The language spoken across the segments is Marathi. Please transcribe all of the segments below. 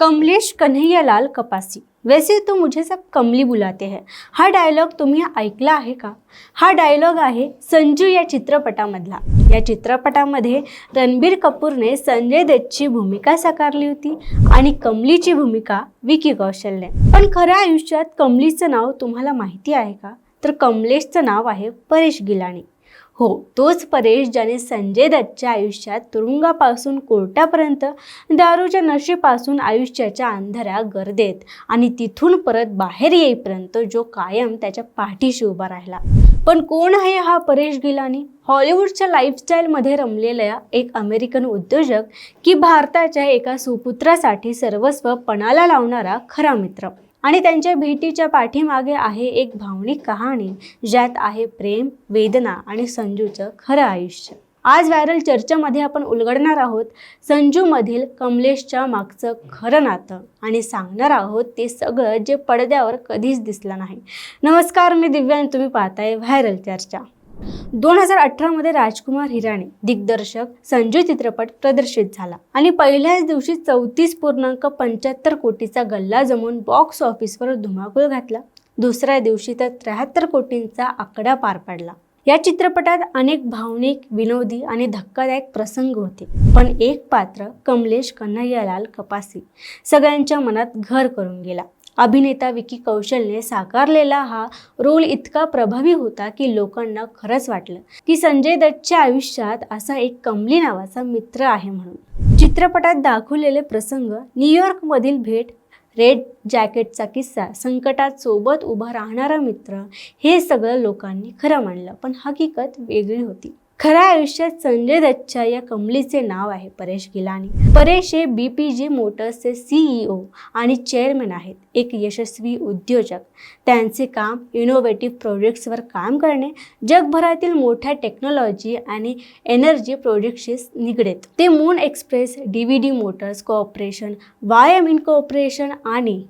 कमलेश कन्हैयालाल कपासी। वैसे तो मुझे सब कमली बुलाते हैं। हा डायलॉग तुम्ही ऐकला आहे का? हा डायलॉग आहे संजू या चित्रपटामधला. या चित्रपटामध्ये रणबीर कपूरने संजय दत्तची भूमिका साकारली होती आणि कमलीची भूमिका विकी कौशलने. पण खऱ्या आयुष्यात कमलीचं नाव तुम्हाला माहिती आहे का? तर कमलेशचं नाव आहे परेश गिलाणी हो तोच परेश ज्याने संजय दत्तच्या आयुष्यात तुरुंगापासून कोर्टापर्यंत दारूच्या नशेपासून आयुष्याच्या अंधाऱ्या गर्देत आणि तिथून परत बाहेर येईपर्यंत जो कायम त्याच्या पाठीशी उभा राहिला. पण कोण आहे हा परेश गिलानी? हॉलिवूडच्या लाईफस्टाईलमध्ये रमलेल्या एक अमेरिकन उद्योजक की भारताच्या एका सुपुत्रासाठी सर्वस्व पणाला लावणारा खरा मित्र. आणि त्यांच्या भेटीच्या पाठीमागे आहे एक भावनिक कहाणी ज्यात आहे प्रेम वेदना आणि संजूचं खरं आयुष्य. आज व्हायरल चर्चेमध्ये आपण उलगडणार आहोत संजूमधील कमलेशच्या मागचं खरं नातं आणि सांगणार आहोत ते सगळं जे पडद्यावर कधीच दिसलं नाही. नमस्कार मी दिव्यान तुम्ही पाहताय व्हायरल चर्चा. दोन हजार अठरामध्ये राजकुमार हिराणे दिग्दर्शक संजय चित्रपट प्रदर्शित झाला. आणि पहिल्याच दिवशी चौतीस पूर्णांक पंच्याहत्तर कोटीचा गल्ला जमून बॉक्स ऑफिसवर धुमाकूळ घातला. दुसऱ्या दिवशी तर त्र्याहत्तर कोटींचा आकडा पार पडला. या चित्रपटात अनेक भावनिक विनोदी आणि धक्कादायक प्रसंग होते. पण एक पात्र कमलेश कन्हैयालाल कपासी सगळ्यांच्या मनात घर करून गेला. अभिनेता विकी कौशलने साकारलेला हा रोल इतका प्रभावी होता की लोकांना खरंच वाटलं. की संजय दत्तच्या आयुष्यात असा एक कमली नावाचा मित्र आहे म्हणून. चित्रपटात दाखवलेले प्रसंग न्यूयॉर्कमधील भेट रेड जॅकेटचा किस्सा संकटात सोबत उभा राहणारा मित्र हे सगळं लोकांनी खरं मानलं. पण हकीकत वेगळी होती. खऱ्या आयुष्यात संजय दत्तच्या या कमलीचे नाव आहे परेश गिलानी. परेश हे बी पी जी मोटर्सचे सीईओ आणि चेअरमॅन आहेत. एक यशस्वी उद्योजक. त्यांचे काम इनोव्हेटिव्ह प्रोजेक्ट्सवर काम करणे जगभरातील मोठ्या टेक्नॉलॉजी आणि एनर्जी प्रोजेक्टशी निगडीत. ते moon express D V D motors cooperation Y M in cooperation आणि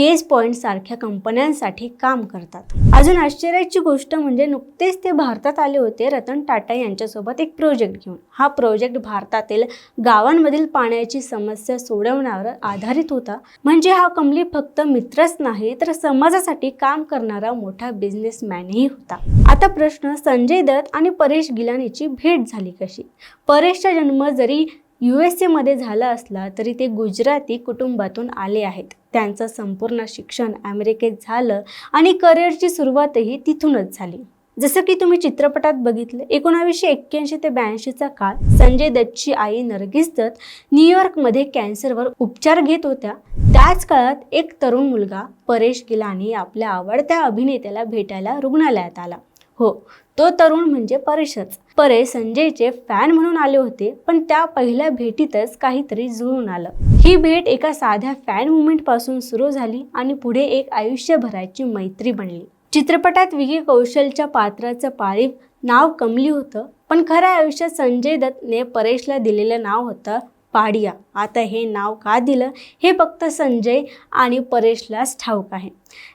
केस पॉइंट सारख्या कंपन्यांसाठी काम करतात. अजून आश्चर्याची गोष्ट म्हणजे नुकतेच ते भारतात आले होते रतन टाटा यांच्यासोबत एक प्रोजेक्ट घेऊन. हा प्रोजेक्ट भारतातील गावांमधील पाण्याची समस्या सोडवण्यावर आधारित होता. म्हणजे हा कमली फक्त मित्रच नाही तर समाजासाठी काम करणारा मोठा बिझनेसमॅनही होता. आता प्रश्न संजय दत्त आणि परेश गिलानीची भेट झाली कशी? परेशचा जन्म जरी यू एस एमध्ये झाला असला तरी ते गुजराती कुटुंबातून आले आहेत. त्यांचं संपूर्ण शिक्षण अमेरिकेत झालं आणि करिअरची सुरुवातही तिथूनच झाली. जसं की तुम्ही चित्रपटात बघितलं एकोणावीसशे एक्क्याऐंशी ते ब्याऐंशीचा काळ संजय दत्तची आई नरगिस दत्त न्यूयॉर्कमध्ये कॅन्सरवर उपचार घेत होत्या. त्याच काळात एक तरुण मुलगा परेश गिलानी आपल्या आवडत्या अभिनेत्याला भेटायला रुग्णालयात आला. हो तो तरुण म्हणजे परेशच. परेश संजयचे फॅन म्हणून आले होते पण त्या पहिल्या भेटीतच काहीतरी जुळून आलं. ही भेट एका साध्या फॅन मुवमेंटपासून सुरू झाली आणि पुढे एक आयुष्यभराची मैत्री बनली. चित्रपटात विकी कौशलच्या पात्राचं पाळीव नाव कमली होतं पण खऱ्या आयुष्यात संजय दत्तने परेशला दिलेलं नाव होतं पाडिया. आता हे नाव का दिलं? हे फक्त संजय आणि परेशलाच ठाऊक आहे.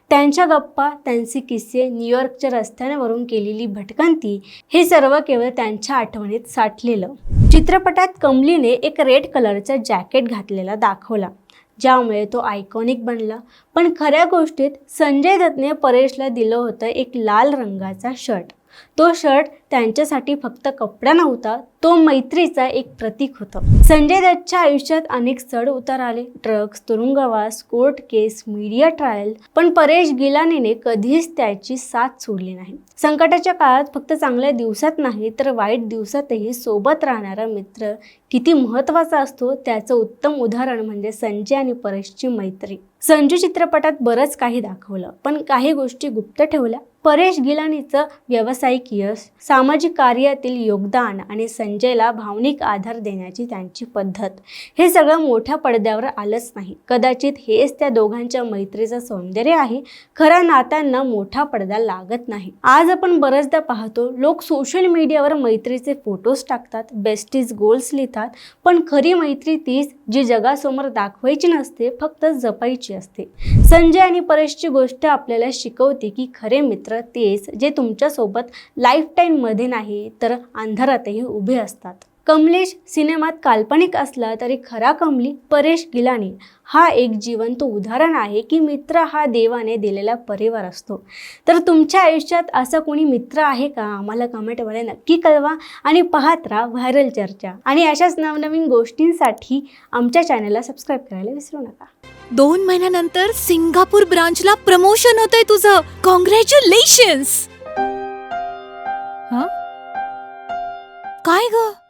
त्यांच्या गप्पा त्यांचे किस्से न्यूयॉर्कच्या रस्त्यांवरून केलेली भटकंती हे सर्व केवळ त्यांच्या आठवणीत साठलेलं. चित्रपटात कमलीने एक रेड कलरचा जॅकेट घातलेला दाखवला. ज्यामुळे तो आयकॉनिक बनला. पण खऱ्या गोष्टीत संजय दत्तने परेशला दिलं होतं एक लाल रंगाचा शर्ट. तो शर्ट त्यांच्यासाठी फक्त कपडा नव्हता तो मैत्रीचा एक प्रतीक होतं. संजय दत्तच्या आयुष्यात अनेक चढ उतार आले. ड्रग्स तुरुंगवास कोर्ट केस मीडिया ट्रायल पण परेश गिलानीने कधीच त्याची साथ सोडली नाही. संकटाच्या काळात फक्त चांगल्या दिवसात नाही तर वाईट दिवसातही सोबत राहणारा मित्र किती महत्त्वाचा असतो त्याचं उत्तम उदाहरण म्हणजे संजय आणि परेशची मैत्री. संजू चित्रपटात बरंच काही दाखवलं पण काही गोष्टी गुप्त ठेवल्या. परेश गिलानीचं व्यावसायिक यश सामाजिक कार्यातील योगदान आणि संजयला भावनिक आधार देण्याची त्यांची पद्धत. हे सगळं मोठ्या पडद्यावर आलंच नाही. कदाचित हेच त्या दोघांच्या मैत्रीचं सौंदर्य आहे. खऱ्या नात्यांना मोठा पडदा लागत नाही. आज आपण बऱ्याचदा पाहतो लोक सोशल मीडियावर मैत्रीचे फोटोज टाकतात बेस्टीज गोल्स लिहितात पण खरी मैत्री तीच जी जगासमोर दाखवायची नसते फक्त जपायची असते. संजय आणि परेशची गोष्ट आपल्याला शिकवते की खरे मित्र तेच जे तुमच्यासोबत लाईफ टाईममध्ये नाही तर अंधारातही उभे असतात. कमलेश सिनेमात काल्पनिक असला तरी खरा कमली परेश गिलानी. हा एक जिवंत उदाहरण आहे की मित्र हा देवाने दिलेला परिवार असतो. तर तुमच्या आयुष्यात असं कोणी मित्र आहे का? आम्हाला कमेंटमध्ये नक्की कळवा आणि पाहत राहा व्हायरल चर्चा. आणि अशाच नवनवीन गोष्टींसाठी आमच्या चॅनलला सबस्क्राईब करायला विसरू नका. दोन महिन्यानंतर सिंगापूर ब्रांचला प्रमोशन होतंय तुझं. कॉंग्रॅच्युलेशन्स काय ग?